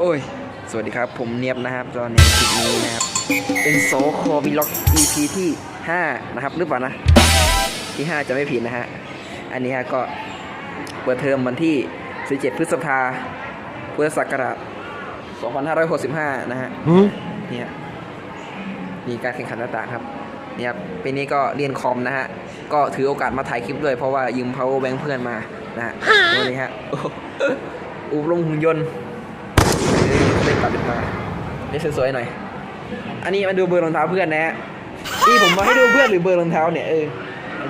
โอ้ย สวัสดีครับ ผมเนียบนะครับ ตอนนี้คลิปนี้นะครับ เป็นโซโควิล็อก EP ที่ 5 นะครับ หรือเปล่านะ ที่ 5 จะไม่ผิดนะฮะ อันนี้ฮะก็เปิดเทอมวันที่ 17 พฤษภาพุทธศักราช2565 นะฮะเนี่ยมีการแข่งขันต่างๆครับเนี่ยครับปีนี้ก็เรียนคอมนะฮะ ก็ถือโอกาสมาถ่ายคลิปด้วยเพราะว่ายืม power bank เพื่อนมานะฮะดูนี่ฮะโอ้โหอุบลงหุ่นยนต์ เออเล่นตัดเป็นมาเล่นสวยๆหน่อย อันนี้มาดูเบอร์รองเท้าเพื่อนนะฮะนี่ผมมาให้ดูเพื่อนหรือเบอร์รองเท้าเนี่ยเออ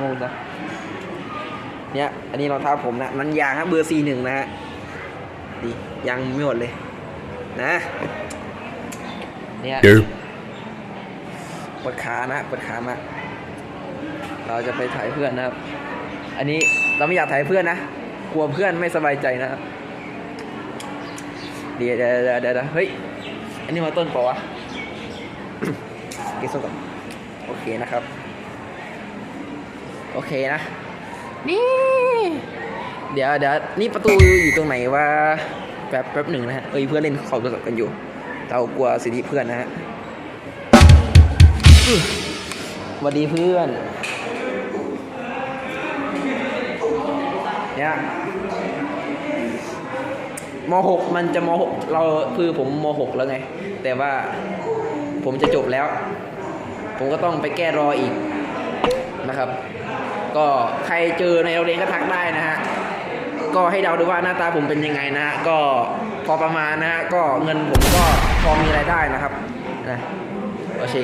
งงนะเนี่ยอันนี้รองเท้าผมนะนันยางฮะเบอร์สี่หนึ่งนะฮะดียังไม่หมดเลย นะเนี่ย Derp. ปวดขานะปวดขามาเราจะไปถ่ายเพื่อนนะครับ อันนี้เราไม่อยากถ่ายเพื่อนนะ กลัวเพื่อนไม่สบายใจนะครับ เดี๋ยวเดี๋ยวเดี๋ยวเดี๋ยวเฮ้ย อันนี้มาต้นปล่าวะก็บส้มก่อนโอเคนะครับ โอเคนะ นี่ เดี๋ยวเดี๋ยวนี่ประตูอยู่ตรงไหนวะ แป๊บแป๊บหนึ่งนะฮะ เอ้ยเพื่อนเล่นขอบโทรศัพท์กันอยู่ เรากลัวสิทธิเพื่อนนะฮะสวัสดีเพื่อน เนี่ย มหกมันจะมหกเราคือผมมหกแล้วไง แต่ว่าผมจะจบแล้ว ผมก็ต้องไปแก้รออีกนะครับ ก็ใครเจอในโรงเรียนก็ทักได้นะฮะก็ให้เดาดูว่าหน้าตาผมเป็นยังไงนะฮะก็พอประมาณนะฮะก็เงินผมก็พอมีรายได้นะครับนะโอเค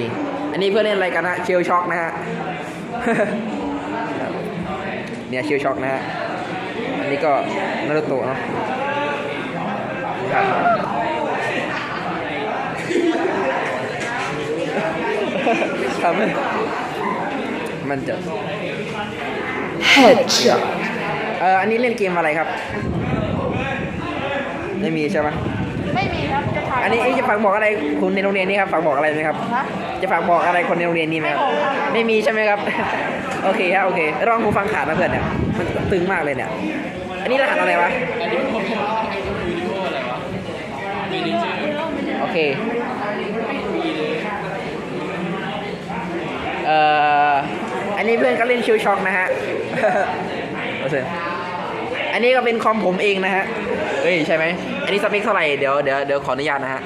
อันนี้เพื่อเล่นอะไรกันฮะเชลช็อกนะฮะเนี่ยเชลช็อกนะฮะอันนี้ก็นารูโตะเนาะ ครับทำให้มันจะ Headshot. เอออันนี้เล่นเกมอะไรครับ ไม่มีใช่ไหมไม่มีครับจะถ่ายอันนี้เอ๊ะจะฝากบอกอะไรคุณในโรงเรียนนี้ครับฝากบอกอะไรไหมครับ ฮะจะฝากบอกอะไรคนในโรงเรียนนี้ไหมครับ ไม่บอกครับไม่มีใช่ไหมครับ โอเคครับโอเคลองหูฟังขาดนะเพื่อนเนี่ย มันตึงมากเลยเนี่ย อันนี้รหัสอะไรวะ โอเคเอ่ออันนี้เพื่อนก็เล่นชิวช็อกนะฮะโอเคอันนี้ก็เป็นคอมผมเองนะฮะเฮ้ยใช่ไหมอันนี้สเปคเท่าไหร่เดี๋ยวเดี๋ยวเดี๋ยวขออนุญาตนะฮะ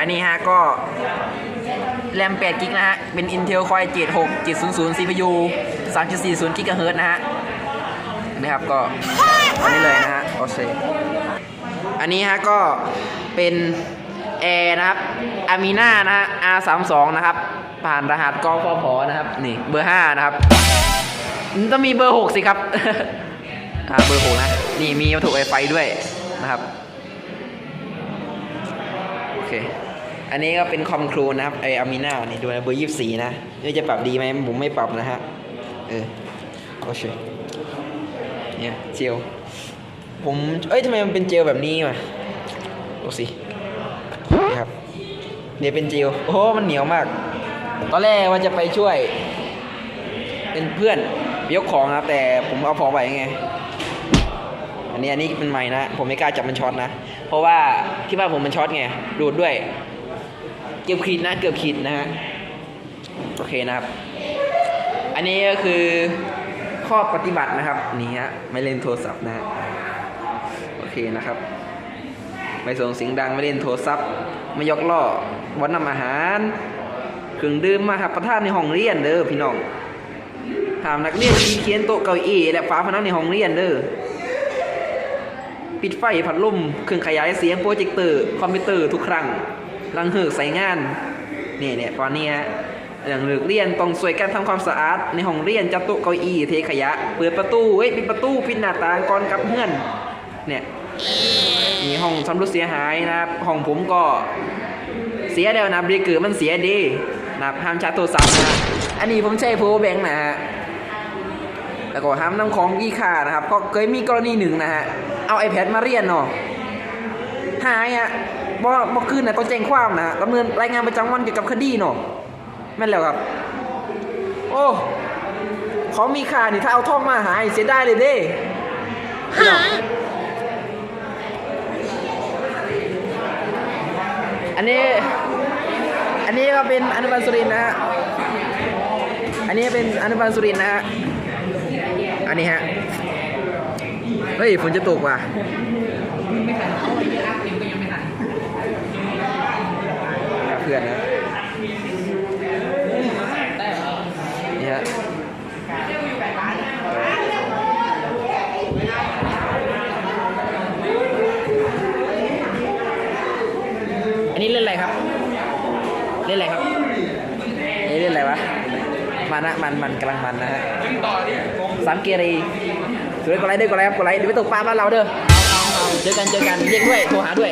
อันนี้ฮะก็แรม8กิกนะฮะ เป็น Intel Core i7 6 700 CPU 3.40 GHz นะฮะ นะครับก็ อันนี้เลยนะฮะ โอเค อันนี้ฮะก็เป็นแอร์นะครับอามีนานะฮะ R32 นะครับ ผ่านรหัสกฟผนะครับ นี่เบอร์ 5 นะครับมันต้องมีเบอร์ 6 สิครับอ่าเบอร์ 6 นะ นี่มีวัตถุไวไฟด้วยนะครับ โอเค อันนี้ก็เป็นคอมครูนะครับไออามีนานี่ดูนะเบอร์ 24 นะนี่จะปรับดีไหมผมไม่ปรับนะฮะ เออ โอเคเนี่ยเจล ผม เอ้ยทำไมมันเป็นเจลแบบนี้มาดูสินี่ครับเนี่ยเป็นเจลโอ้โหมันเหนียวมาก ตอนแรกว่าจะไปช่วย เป็นเพื่อนยกของนะครับแต่ผมเอาของไปไง อันนี้อันนี้เป็นใหม่นะ ผมไม่กล้าจับมันช็อตนะ เพราะว่าที่บ้านผมมันช็อตไง ดูดด้วย เกือบขีดนะ เกือบขีดนะฮะ โอเคนะครับ อันนี้ก็คือข้อปฏิบัตินะครับ นี่ฮะ ไม่เล่นโทรศัพท์นะฮะ เคนะครับ ไม่ส่งเสียงดังไม่เล่นโทรศัพท์ ไม่ยกล้อวันนำอาหาร เครื่องดื่มมาครับประทานในห้องเรียนเด้อพี่น้องห้ามนักเรียนที่เขียนโต๊ะเก้าอี้และฝาผนังในห้องเรียนเด้อปิดไฟพัดลมเครื่องขยายเสียงโปรเจคเตอร์คอมพิวเตอร์ทุกครั้งลังเหิกใส่งานนี่เนี่ยตอนนี้ฮะอย่างเลิกเรียนต้องช่วยกันทำความสะอาดในห้องเรียนจัดโต๊ะเก้าอี้เทขยะ เปิดประตูเฮ้ยปิดประตูปิดหน้าต่างก่อนกลับเพื่อนเนี่ย มีห้องชำรุดเสียหายนะครับห้องผมก็เสียแล้วนะเบรกเกอร์มันเสียดีนะครับห้ามชาร์จโทรศัพท์นะอันนี้ผมใช้ power bank นะฮะแล้วก็ห้ามนำของยี่ค่านะครับ ก็เคยมีกรณีหนึ่งนะฮะเอา iPad มาเรียนเนาะหายอะบ่บ่คืนนะต้องแจ้งความนะดำเนินรายงานประจำวันเกี่ยวกับคดีเนาะแม่นแล้วครับ โอ้เขามีค่านี่ถ้าเอาท่องมาหายเสียได้เลยเด้พี่น้อง อันนี้ อันนี้ก็เป็นอนุบาลสุรินทร์นะฮะ อันนี้เป็นอนุบาลสุรินทร์นะฮะ อันนี้ฮะ เฮ้ยฝนจะตกว่ะเพื่อนนะนี่ฮะ อันนี้เล่นอะไรครับ เล่นอะไรครับเอ้ยเล่นอะไรวะมันนะมันมันกำลังมันนะฮะสามเกียรีสวยกดไลค์ด้วยกดไลค์ครับกดไลค์เดี๋ยวไปตกปลาบ้านเราเด้อเจอกันเจอกันเรียกด้วยโทรหาด้วย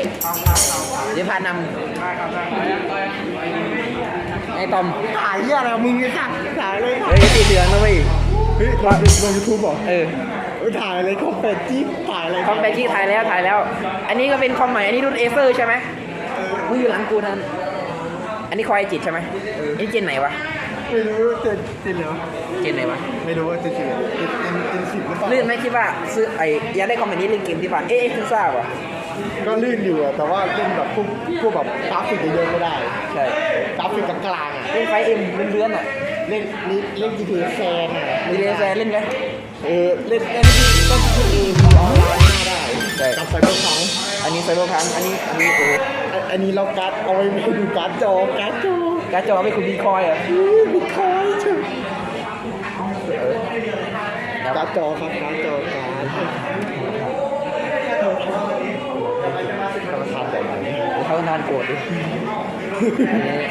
เดี๋ยวพานำไอ้ตอมถ่ายเหี้ยอะไรมึงไอ้สัตว์ถ่ายเลยเฮ้ยตีเหลืองนะเว้ยเฮ้ยลงลงยูทูบบอกเออเฮ้ยถ่ายอะไรเขาเป็ดจิ๊บถ่ายอะไรคอมแบกี้ถ่ายแล้วถ่ายแล้ว อันนี้ก็เป็นคอมใหม่อันนี้รุ่นเอเซอร์ใช่ไหม มึงอยู่หลังกูทันอันนี้คอยจิตใช่ไหมอันนี้เจนไหนวะไม่รู้เจ็ดเจ็ดเหรอเจนไหนวะไม่รู้ว่าเจ็ดสิบเจ็ดเจ็ดเจ็ดสิบหรือเปล่าลื่นไหมคิดว่าซื้อไอ้อยากได้คอมแบบนี้เล่นเกมที่บ้านเอ๊ะคุณทราบอะก็ลื่นอยู่อะแต่ว่าเล่นแบบพวกพวกแบบกราฟิกเยอะๆไม่ได้ใช่กราฟิกกลางๆอะเล่นไฟเอ็มเลื่อนๆอะเล่นเล่นเล่น GTA แฟนอะมีเลเซอร์เล่นไหมเออเล่นเล่นที่เล่นที่เอมีออนไลน์ได้ใช่กับไฟเบอร์พัง อันนี้ไซโบพังอันนี้อันนี้โอ้อันนี้เราการ์ดเอาไว้ให้ดูการ์ดจอการ์ดจอการ์ดจอไม่คุณบีคอยอะบิตคอยน์ใช่ครับการ์ดจอครับการ์ดจอการ์ดธนาคารแบบไหนเขานานโกรธดิ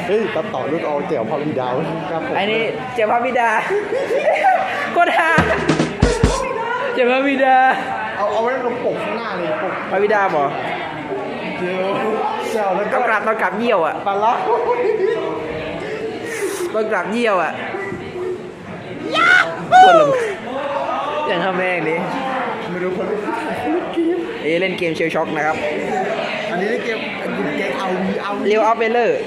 เฮ้ยตัดต่อรุ่นออเจ๋วพอลีดาวครับผมอันนี้เจ้าพระบิดาโคตรฮาเจ้าพระบิดา เอาเอาไว้ตรงปกข้างหน้าเลยปกพระบิดาบอกเจียวเจ้าแล้วก็ต้องกลับต้องกลับเยี่ยวอะปลาล้อต้องกลับเยี่ยวอะคนลงอย่างทำแม่งดิไม่รู้คนเล่นเกมเอยเล่นเกมเชลช็อกนะครับ อันนี้เล่นเกมดูเกมเอาวีเอาเรียวออฟเบลเลอร์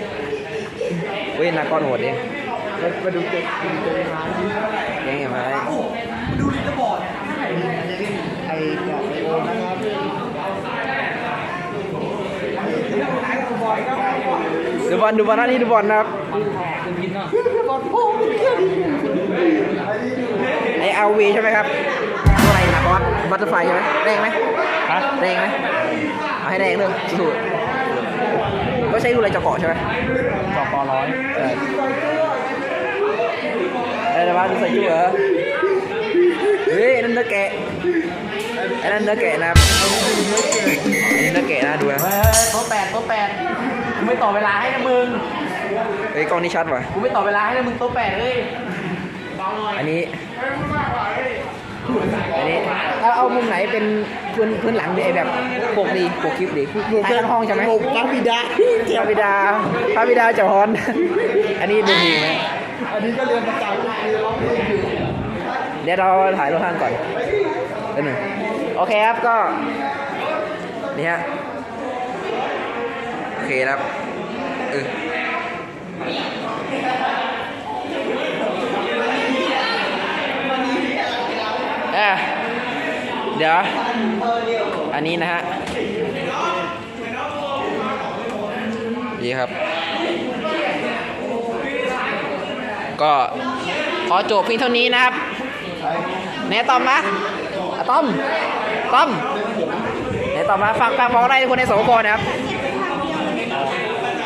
เว้ยนาคอนโหดดิมาดูเกมมาดูเกมร้านนี้ยังไงไหมไอ้ด อกไอโอนะครับดูบอลดูบอลนะนี่ดูบอลนะครับบอลโป้งแค่นี้ไอเอาวีใช่ไหมครับตัวอะไรนะบอสบัตเตอร์ไฟใช่ไหมแรงไหมแรงไหมเอาให้แรงเลยสุดๆก็ใช้ดูอะไรจะเกาะใช่ไหมจอปอร้อยใช่อะไรนะวะดูใส่จุ๊เหรอเฮ้ยนั่นเนื้อแกะไอ้นั่นเนื้อแกะนะครับอันนี้เนื้อแกะนะดูนะเฮ้ยโต๊ะแปดโต๊ะแปดกูไม่ต่อเวลาให้นะมึงเฮ้ยกล้องนี้ชัดว่ะกูไม่ต่อเวลาให้นะมึงโต๊ะแปดเฮ้ยเบาหน่อยอันนี้ อันนี้เอาเอามุมไหนเป็นพื้นพื้นหลังดีไอแบบปกดีปกคลิปดีถ่ายทั้งห้องใช่ไหมผมพระบิดาพระบิดาพระบิดาเจ้าฮอน อันนี้ดูดีไหมอันนี้ก็เรียนภาษาอังกฤษเรียนร้องเพลงอยู่เดี๋ยวเราถ่ายรูปท่านก่อนเดี๋ยวหนึ่ง โอเคครับก็นี่ฮะโอเคครับเอออะเดี๋ยว อันนี้นะฮะดีครับ ก็ขอจบเพียงเท่านี้นะครับเนตอมนะ อะตอมตอมเนตอมนะฝากฝากบอกอะไรคนในสวคนะครับ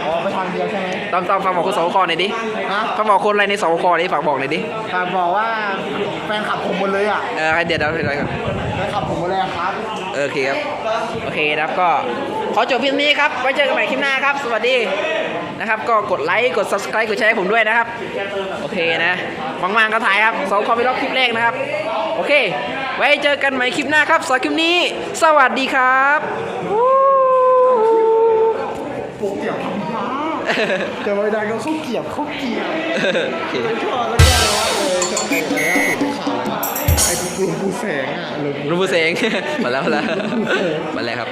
อ๋อไปทางเดียวใช่ไหมตอมตอมฝากบอกคนสวคหน่อยดิฮะฝากบอกคนอะไรในสวคดิฝากบอกหน่อยดิฝากบอกว่าแฟนขับผมหมดเลยอะเออเดี๋ยวเดี๋ยวเดี๋ยวก่อนแฟนขับผมหมดเลยอะครับ เออโอเคครับโอเคนะครับก็ขอจบเพียงนี้ครับไว้เจอกันใหม่คลิปหน้าครับ สวัสดีนะครับก็กดไลค์กด subscribe กดแชร์ให้ผมด้วยนะครับ โอเคนะว่างๆก็ถ่ายครับสองคอมพิวเตอร์คลิปแรกนะครับ โอเค ไว้เจอกันใหม่คลิปหน้าครับสำหรับคลิปนี้ สวัสดีครับปกเกี่ยวทำมาแต่ไม่ได้ก็เขาเกี่ยวเขาเกี่ยวโอเคชอบแล้วก็เลยว่าเออชอบไอ้อะไรนะผมข่าวนะไอ้กลุ่มปูแสงอะหรือรูปเสง มาแล้วมาแล้วมาแล้วครับ